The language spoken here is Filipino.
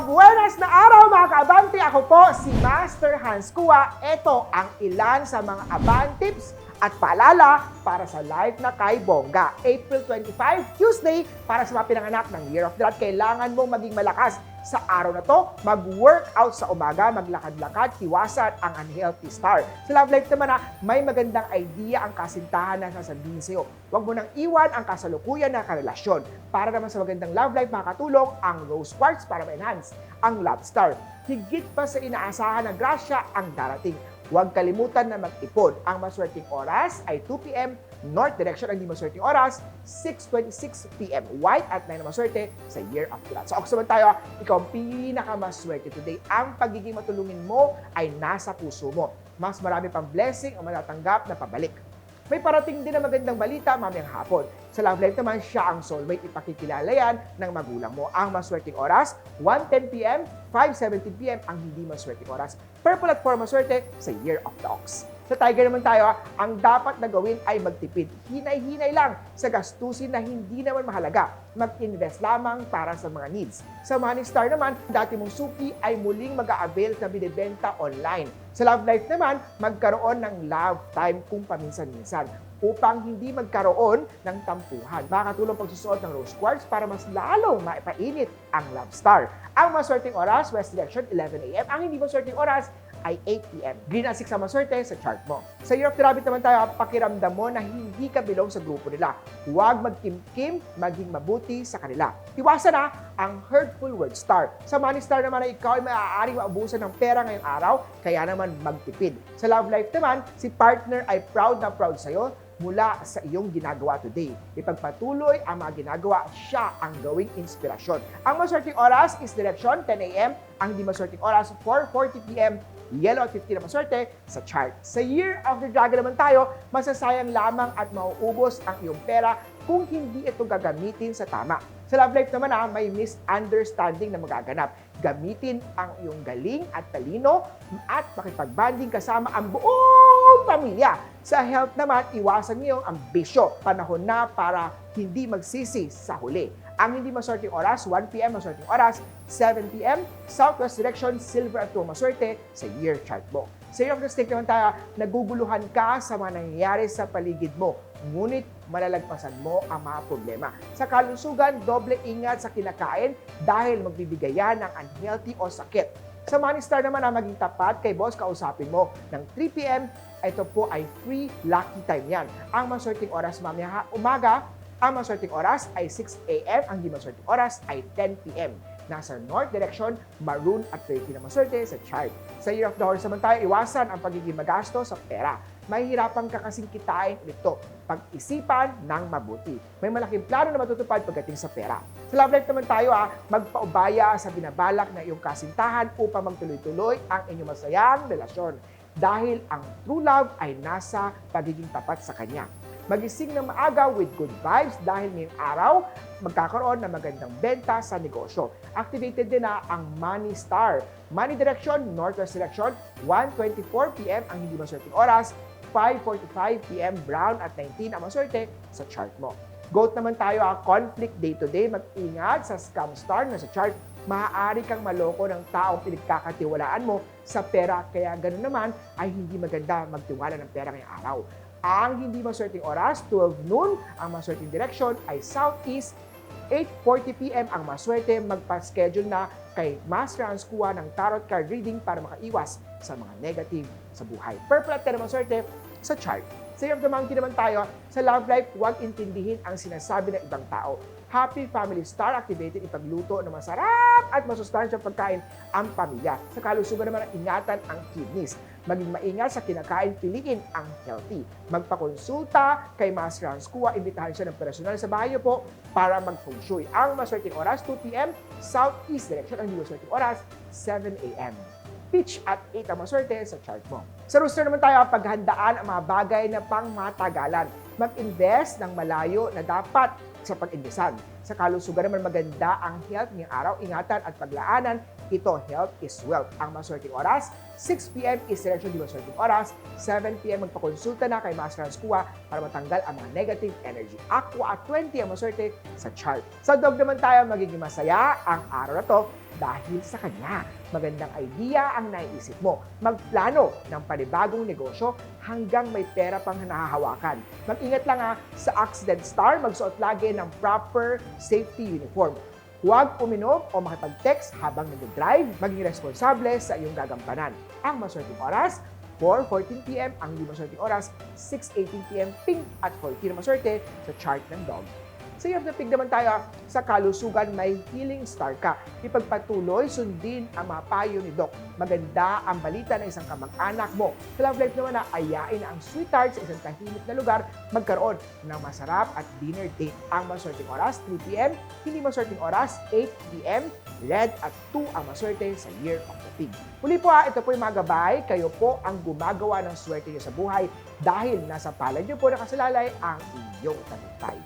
Mabuenas na araw mga kaabante! Ako po si Master Hans Kua. Ito ang ilan sa mga aban tips at paalala para sa live na kay Bongga. April 25, Tuesday, para sa mga pinanganak ng Year of the kailangan mong maging malakas sa araw na to, mag-workout sa umaga, maglakad-lakad, iwasan ang unhealthy star. Sa love life naman na may magandang idea ang kasintahan na sasabihin sa'yo. Huwag mo nang iwan ang kasalukuyan na karelasyon. Para naman sa magandang love life, makakatulong ang rose quartz para ma-enhance ang love star. Higit pa sa inaasahan na grasya ang darating. Huwag kalimutan na mag-ipon. Ang maswerteng oras ay 2 p.m. North direction. Ang di maswerteng oras, 6.26 p.m. White at 9 na maswerte sa Year of the Rat. So, ako naman tayo, ikaw ang pinakamaswerte today. Ang pagiging matulungin mo ay nasa puso mo. Mas marami pang blessing ang matatanggap na pabalik. May parating din na magandang balita mamayang hapon. Sa love life naman, siya ang soulmate. Ipakikilala yan ng magulang mo. Ang maswerteng oras, 1.10pm, 5.17pm ang hindi maswerteng oras. Purple at 4 maswerte sa Year of the Ox. Sa Tiger naman tayo, ah, ang dapat na gawin ay magtipid. Hinay-hinay lang sa gastusin na hindi naman mahalaga. Mag-invest lamang para sa mga needs. Sa Money Star naman, dati mong suki ay muling mag-a-avail na binibenta online. Sa Love Life naman, magkaroon ng love time kung paminsan-minsan upang hindi magkaroon ng tampuhan. Makakatulong pagsusuot ng rose quartz para mas lalong maipainit ang love star. Ang maswerteng oras, West Direction, 11 a.m. Ang hindi maswerteng oras, ay 8 p.m. Green at 6 ang maswerte sa chart mo. Sa Year of the Rabbit naman tayo, pakiramdam mo na hindi ka bilong sa grupo nila. Huwag magkimkim, maging mabuti sa kanila. Iwasan na ang hurtful word star. Sa money star naman na ikaw ay maaaring maubusan ng pera ngayong araw, kaya naman magtipid. Sa love life naman, si partner ay proud na proud sa'yo mula sa iyong ginagawa today. Ipagpatuloy ang mga ginagawa, siya ang gawing inspirasyon. Ang maswerteng oras is direction 10 a.m. Ang di maswerteng oras 4.40 p.m. Yellow at 50 na maswerte sa chart. Sa Year of the Dragon naman tayo, masasayang lamang at mauubos ang iyong pera kung hindi ito gagamitin sa tama. Sa love life naman ah, may misunderstanding na magaganap. Gamitin ang iyong galing at talino at makipagbanding kasama ang buong pamilya. Sa health naman, iwasan niyo ang bisyo. Panahon na para hindi magsisi sa huli. Ang hindi maswerteng oras, 1pm maswerteng oras, 7pm, southwest direction, silver at 2 maswerte sa year chart mo. Sa year of the snake naman tayo, naguguluhan ka sa mga nangyayari sa paligid mo. Ngunit malalagpasan mo ang mga problema. Sa kalusugan, doble ingat sa kinakain dahil magbibigay yan ng unhealthy o sakit. Sa Money Star naman na maging tapat kay boss, kausapin mo ng 3pm, ito po ay free lucky time yan. Ang maswerteng oras mamaya umaga, ang maswerteng oras ay 6 a.m. Ang di maswerteng oras ay 10 p.m. Nasa north direction, maroon at 30 na maswerte sa chart. Sa Year of the Horse naman tayo, iwasan ang pagiging magasto sa pera. Mahihirapan ka kasing kitain nito. Pag-isipan ng mabuti. May malaking plano na matutupad pagdating sa pera. Sa love life naman tayo, ah, magpaubaya sa binabalak na iyong kasintahan upang magtuloy-tuloy ang inyong masayang relasyon. Dahil ang true love ay nasa pagiging tapat sa kanya magising ng maaga with good vibes dahil ngayong araw magkakaroon ng magandang benta sa negosyo. Activated din na ang Money Star. Money Direction, Northwest Direction, 1.24pm ang hindi maswerteng oras, 5.45pm brown at 19 ang maswerte sa chart mo. Goat naman tayo, ah, conflict day-to-day, mag-ingat sa scam star na sa chart maaari kang maloko ng taong pinagkakatiwalaan mo sa pera. Kaya ganoon naman ay hindi maganda magtiwala ng pera ngayong araw. Ang hindi maswerteng oras, 12 noon, ang maswerteng direction ay southeast, 8.40pm ang maswerte magpa-schedule na kay Master Hans Kua ng tarot card reading para makaiwas sa mga negative sa buhay. Purple at naman swerte sa chart. Sa Year of the Monkey naman tayo, sa love life, huwag intindihin ang sinasabi ng ibang tao. Happy Family Star activated ipagluto ng masarap at masustansyang pagkain ang pamilya. Sa kalusugan naman, ingatan ang kidneys. Maging maingat sa kinakain, piliin ang healthy. Magpakonsulta kay Master Hans Kua, imbitahan siya ng personal sa bahay po para mag-feng shui. Ang maswerteng oras, 2 p.m. Southeast direction. Ang hindi maswerteng oras, 7 a.m pitch at 8 ang maswerte sa chart mo. Sa rooster naman tayo, paghandaan ang mga bagay na pangmatagalan. Mag-invest ng malayo na dapat sa pag-indesan. Sa kalusugan naman maganda ang health ngayong araw, ingatan at paglaanan. Ito, health is wealth. Ang maswerteng oras, 6pm is selection di maswerteng oras, 7pm magpakonsulta na kay Master Hans Kua para matanggal ang mga negative energy. Aqua at 20 ang maswerte sa chart. Sa dog naman tayo, magiging masaya ang araw na to dahil sa kanya. Magandang idea ang naiisip mo. Magplano ng panibagong negosyo hanggang may pera pang nahahawakan. Mag-ingat lang ha, sa Accident Star, magsuot lagi ng proper safety uniform. Huwag uminom o makipag-text habang nag-drive. Maging responsable sa iyong gagampanan. Ang maswerteng oras, 4.14pm ang di maswerteng oras, 6.18pm pink at 14 na maswerte sa chart ng dog. Sa Year of the Pig naman tayo, sa kalusugan may healing star ka. Ipagpatuloy, sundin ang mga payo ni Doc. Maganda ang balita ng isang kamag-anak mo. Sa love life naman na ayain ang sweetheart sa isang tahimik na lugar magkaroon ng masarap at dinner date. Ang maswerteng oras, 3pm. Hindi maswerteng oras, 8pm. Red at 2 ang maswerte sa Year of the Pig. Muli po ha, ito po yung mga gabay. Kayo po ang gumagawa ng swerte niyo sa buhay dahil nasa palad niyo po nakasalalay ang inyong tagumpay.